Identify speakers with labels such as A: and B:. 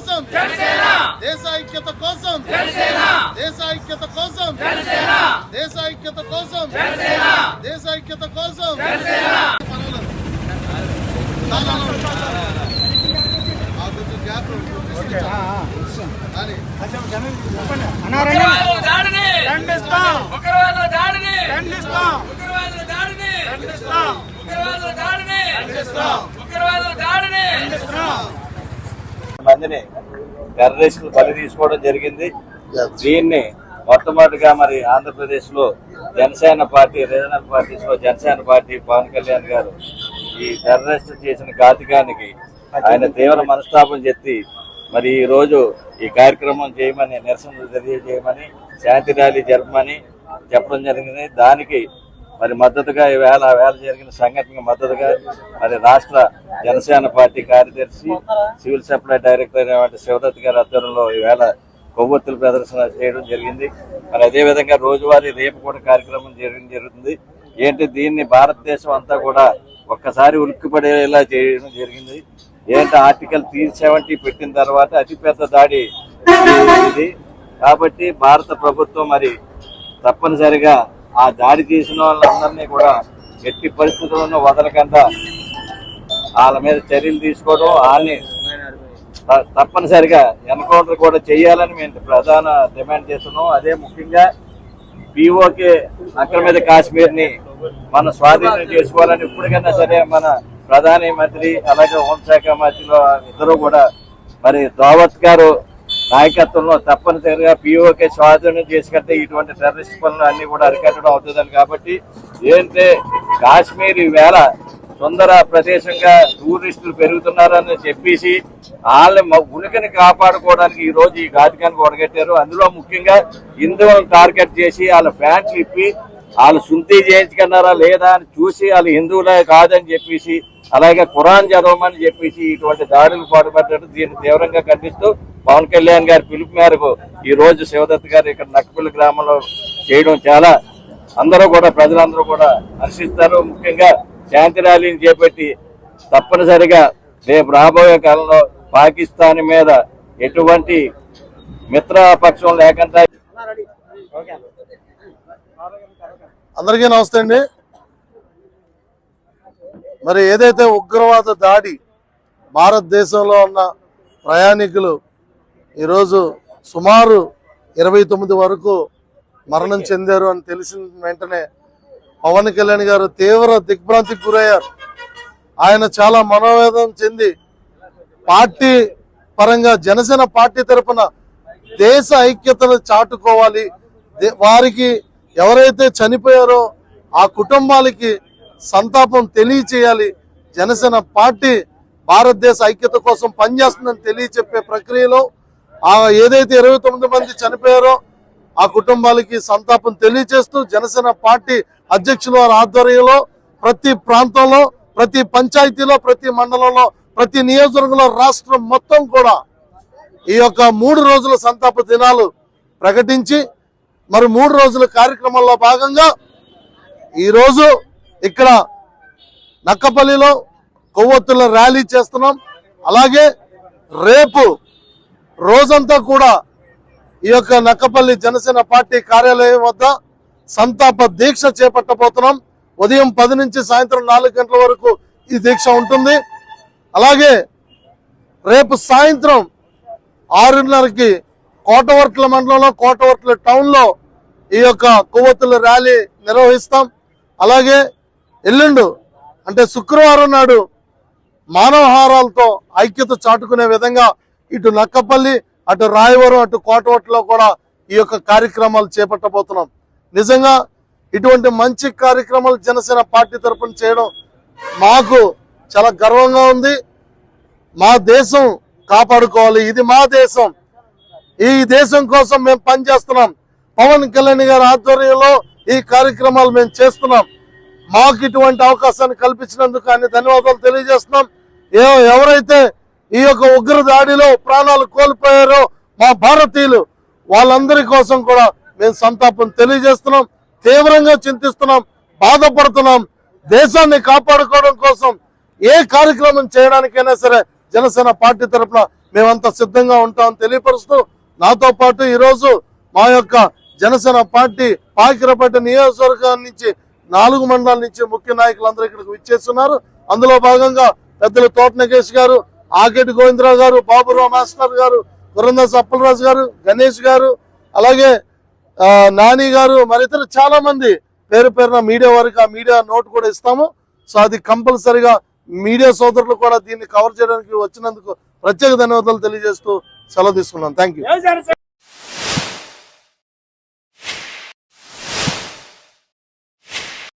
A: కోసం దేశ ఐక్యత కోసం. దేశ ఐక్యత కోసం. దేశ ఐక్యత కోసం. దేశ ఐక్యత కోసం. ఆ, కొంచెం గ్యాప్
B: మందిని టెర్రరిస్టులు బలి తీసుకోవడం జరిగింది. దీన్ని మొట్టమొదటిగా మరి ఆంధ్రప్రదేశ్లో జనసేన పార్టీ రీజనల్ పార్టీస్లో జనసేన పార్టీ పవన్ కళ్యాణ్ గారు ఈ టెర్రరిస్ట్ చేసిన ఘాతుకానికి ఆయన తీవ్ర మనస్తాపం చెప్పి మరి ఈ రోజు ఈ కార్యక్రమం చేయమని నిరసనలు తెలియజేయమని శాంతి ర్యాలీ జరపమని చెప్పడం జరిగింది. దానికి మరి మద్దతుగా ఈవేళ ఆ వేళ జరిగిన సంఘటనకు మద్దతుగా మరి రాష్ట్ర జనసేన పార్టీ కార్యదర్శి సివిల్ సప్లై డైరెక్టర్ అయినటువంటి శివదత్ గారి ఆధ్వర్యంలో ఈవేళ కొవ్వొత్తుల ప్రదర్శన చేయడం జరిగింది. మరి అదే విధంగా రోజువారీ రేపు కూడా కార్యక్రమం జరగడం జరుగుతుంది. ఏంటి? దీన్ని భారతదేశం అంతా కూడా ఒక్కసారి ఉలిక్కిపడేలా చేయడం జరిగింది. ఏంటంటే ఆర్టికల్ త్రీ సెవెంటీ పెట్టిన తర్వాత అతిపెద్ద దాడి ఇది. కాబట్టి భారత ప్రభుత్వం మరి తప్పనిసరిగా ఆ దాడి చేసిన వాళ్ళందరినీ కూడా ఎట్టి పరిస్థితుల్లోనూ వదలకుండా వాళ్ళ మీద చర్యలు తీసుకోవడం వాళ్ళని తప్పనిసరిగా ఎన్కౌంటర్ కూడా చేయాలని మేము ప్రధాన డిమాండ్ చేస్తున్నాం. అదే ముఖ్యంగా పిఓకే అక్రమిత కాశ్మీర్ని మనం స్వాధీనం చేసుకోవాలని ఇప్పటికైనా సరే మన ప్రధాని మంత్రి అలాగే హోంశాఖ మంత్రిలో ఇద్దరు కూడా మరి దావత్ గారు నాయకత్వంలో తప్పనిసరిగా పిఓకే స్వాధీనం చేసుకుంటే ఇటువంటి టెర్రరిస్ట్ పనులు అన్ని కూడా అరికట్టడం అవుతుందని కాబట్టి ఏంటంటే కాశ్మీర్ వేళ సుందర ప్రదేశంగా టూరిస్టులు పెరుగుతున్నారని చెప్పేసి వాళ్ళని ఉనికిని కాపాడుకోవడానికి ఈ రోజు ఈ ఘాతకానికి ఒడగట్టారు అందులో ముఖ్యంగా హిందువులను టార్గెట్ చేసి వాళ్ళ ఫ్యాన్లు ఇప్పి వాళ్ళు శుద్ధి చేయించుకున్నారా లేదా అని చూసి వాళ్ళు హిందువులే కాదని చెప్పేసి అలాగే ఖురాన్ చదవమని చెప్పేసి ఇటువంటి దాడులు పాటుపడ్డట్టు దీన్ని తీవ్రంగా ఖండిస్తూ పవన్ కళ్యాణ్ గారి పిలుపు మేరకు ఈ రోజు శివదత్ గారు ఇక్కడ నక్కపల్లి గ్రామంలో చేయడం చాలా అందరూ కూడా ప్రజలందరూ కూడా హర్షిస్తారు. ముఖ్యంగా శాంతి ర్యాలీని చేపట్టి తప్పనిసరిగా రేపు రాబోయే కాలంలో పాకిస్తాన్ మీద ఎటువంటి మిత్రపక్షం లేకుండా
A: అందరికీ నమస్తే అండి. మరి ఏదైతే ఉగ్రవాద దాడి భారతదేశంలో ఉన్న ప్రయాణికులు ఈరోజు సుమారు ఇరవై తొమ్మిది వరకు మరణం చెందారు అని తెలిసిన వెంటనే పవన్ కళ్యాణ్ గారు తీవ్ర దిగ్భ్రాంతికి గురయ్యారు. ఆయన చాలా మనోవేదం చెంది పార్టీ పరంగా జనసేన పార్టీ తరపున దేశ ఐక్యతను చాటుకోవాలి. వారికి ఎవరైతే చనిపోయారో ఆ కుటుంబాలకి సంతాపం తెలియచేయాలి. జనసేన పార్టీ భారతదేశ ఐక్యత కోసం పనిచేస్తుందని తెలియచెప్పే ప్రక్రియలో ఆ ఏదైతే ఇరవై తొమ్మిది మంది చనిపోయారో ఆ కుటుంబాలకి సంతాపం తెలియజేస్తూ జనసేన పార్టీ అధ్యక్షుల వారి ఆధ్వర్యంలో ప్రతి ప్రాంతంలో ప్రతి పంచాయతీలో ప్రతి మండలంలో ప్రతి నియోజకవర్గంలో రాష్ట్రం మొత్తం కూడా ఈ యొక్క మూడు రోజుల సంతాప దినాలు ప్రకటించి మరి మూడు రోజుల కార్యక్రమంలో భాగంగా ఈరోజు ఇక్కడ నక్కపల్లిలో కొవ్వొత్తుల ర్యాలీ చేస్తున్నాం. అలాగే రేపు రోజంతా కూడా ఈ యొక్క నక్కపల్లి జనసేన పార్టీ కార్యాలయం వద్ద సంతాప దీక్ష చేపట్టబోతున్నాం. ఉదయం పది నుంచి సాయంత్రం నాలుగు గంటల వరకు ఈ దీక్ష ఉంటుంది. అలాగే రేపు సాయంత్రం ఆరున్నరకి కోటవర్ట్ల మండలంలో కోటవర్ట్ల టౌన్లో ఈ యొక్క కొవ్వొత్తుల ర్యాలీ నిర్వహిస్తాం. అలాగే ఎల్లుండు అంటే శుక్రవారం నాడు మానవహారాలతో ఐక్యత చాటుకునే విధంగా ఇటు నక్కపల్లి అటు రాయవరం అటు కోటవట్లో కూడా ఈ యొక్క కార్యక్రమాలు చేపట్టబోతున్నాం. నిజంగా ఇటువంటి మంచి కార్యక్రమాలు జనసేన పార్టీ తరఫున చేయడం మాకు చాలా గర్వంగా ఉంది. మా దేశం కాపాడుకోవాలి. ఇది మా దేశం. ఈ దేశం కోసం మేము పనిచేస్తున్నాం. పవన్ కళ్యాణ్ గారి ఆధ్వర్యంలో ఈ కార్యక్రమాలు మేము చేస్తున్నాం. మాకు ఇటువంటి అవకాశాన్ని కల్పించినందుకు అన్ని ధన్యవాదాలు తెలియజేస్తున్నాం. ఏ- ఎవరైతే ఈ యొక్క ఉగ్ర దాడిలో ప్రాణాలు కోల్పోయారో మా భారతీయులు వాళ్ళందరి కోసం కూడా మేము సంతాపం తెలియజేస్తున్నాం. తీవ్రంగా చింతిస్తున్నాం బాధపడుతున్నాం. దేశాన్ని కాపాడుకోవడం కోసం ఏ కార్యక్రమం చేయడానికైనా సరే జనసేన పార్టీ తరఫున మేమంతా సిద్ధంగా ఉంటామని తెలియపరుస్తూ నాతో పాటు ఈరోజు మా యొక్క జనసేన పార్టీ పాకిరపేట నియోజకవర్గం నుంచి నాలుగు మండలాల నుంచి ముఖ్య నాయకులందరూ ఇక్కడికి విచ్చేస్తున్నారు. అందులో భాగంగా పెద్దలు తోట నగేష్ గారు ఆకేటి గోవిందరావు గారు బాబురావు మాస్టర్ గారు కురందాస్ అప్పలరాజు గారు గణేష్ గారు అలాగే నాని గారు మరి ఇతర చాలా మంది పేరు పేరున మీడియా వారికి ఆ మీడియా నోట్ కూడా ఇస్తాము. సో అది కంపల్సరిగా మీడియా సోదరులు కూడా దీన్ని కవర్ చేయడానికి వచ్చినందుకు ప్రత్యేక ధన్యవాదాలు తెలియజేస్తూ సెలవు తీసుకున్నాను థ్యాంక్ యూ